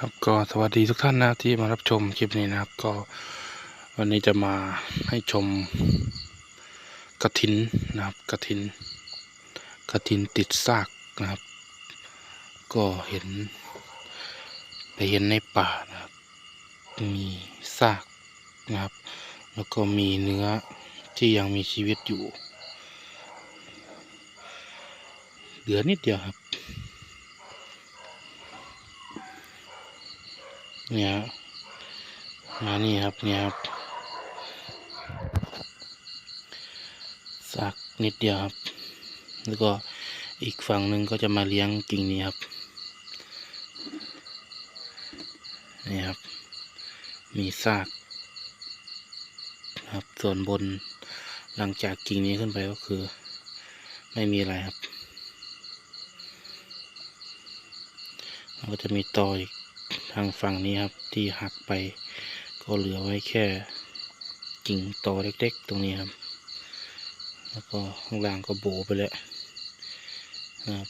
ครับก็สวัสดีทุกท่านนะที่มารับชมคลิปนี้นะครับ ก็วันนี้จะมาให้ชมกระถินนะครับกระถินกระถินติดซากนะครับ ก็เห็น ไปเห็นในป่านะครับ มีซากนะครับ แล้วก็มีเนื้อที่ยังมีชีวิตอยู่ เหลือนิดเดียวครับ เนี่ยมานี่ครับเนี่ยครับสักนิดเดียวครับ แล้วก็อีกฝั่งหนึ่งก็จะมาเลี้ยงกิ่งนี้ครับ นี่ครับ มีซากครับ ส่วนบนหลังจากกิ่งนี้ขึ้นไปก็คือ ไม่มีอะไรครับแล้วก็จะมีตออีก ทางฝั่งนี้ครับที่หักไป ก็เหลือไว้แค่กิ่งตอเล็กๆ ตรงนี้ครับ แล้วก็ข้างล่างก็โบไปแล้วนะครับ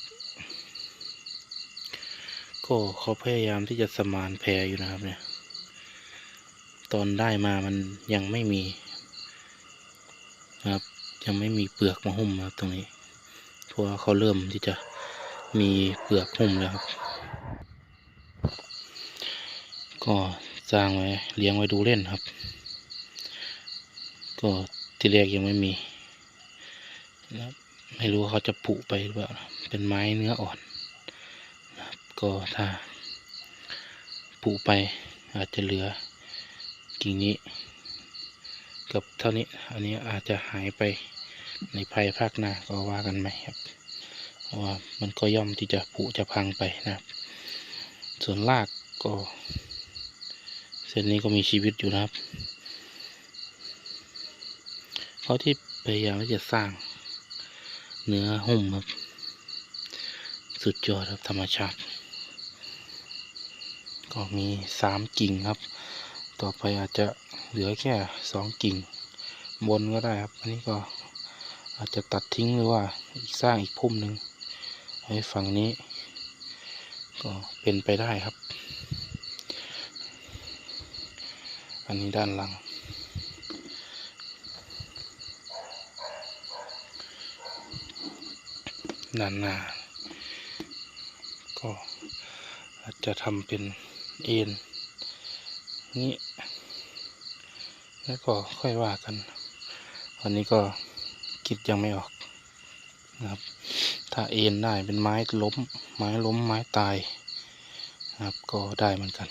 ก็เขาพยายามที่จะสมานแพรอยู่นะครับเนี่ย ตอนได้มามันยังไม่มีนะครับ ยังไม่มีเปลือกมาหุ้มนะครับตรงนี้เพราะว่าเขาเริ่มที่จะมีเปลือกหุ้มแล้วครับ ก็สร้างไว้เลี้ยงไว้ดูเล่นครับ ก็ที่แรกยังไม่มีแล้วไม่รู้เขาจะผุไปหรือเปล่า เป็นไม้เนื้ออ่อนนะก็ถ้าผุไปอาจจะเหลือกิ่งนี้กับเท่านี้อันนี้อาจจะหายไปในภายภาคหน้าก็ว่ากันไหมครับว่ามันก็ย่อมที่จะผุจะพังไปนะครับ ส่วนรากก็ ส้นนี้ก็มีชีวิตอยู่นะครับเขาที่พยายามที่จะสร้างเนื้อหุ้มครับ สุดยอดครับธรรมชาติ ก็มีสามกิ่งครับ ต่อไปอาจจะเหลือแค่สองกิ่ง บนก็ได้ครับ อันนี้ก็อาจจะตัดทิ้งหรือว่าสร้างอีกพุ่มหนึ่งไว้ฝั่งนี้ ก็เป็นไปได้ครับ อั นนี้ด้านหลัง ด้านหน้า ก็อาจจะทำเป็นเอ็นนี้แล้วก็ค่อยว่ากันวันนี้ก็คิดยังไม่ออกนะครับ ถ้าเอ็นได้เป็นไม้ล้ม ไม้ล้มไม้ตายนะครับก็ได้เหมือนกัน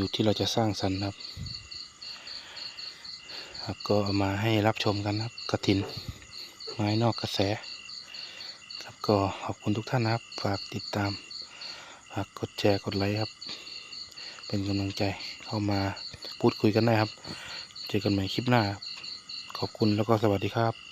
อยู่ที่เราจะสร้างสรรค์ครับครับก็เอามาให้รับชมกันนะครับกระถิน ไม้นอกกระแส ครับก็ขอบคุณทุกท่านนะครับ ฝากติดตามฝากกดแชร์กดไลค์ครับ เป็นกำลังใจเข้ามาพูดคุยกันได้ครับ เจอกันใหม่คลิปหน้า ขอบคุณแล้วก็สวัสดีครับ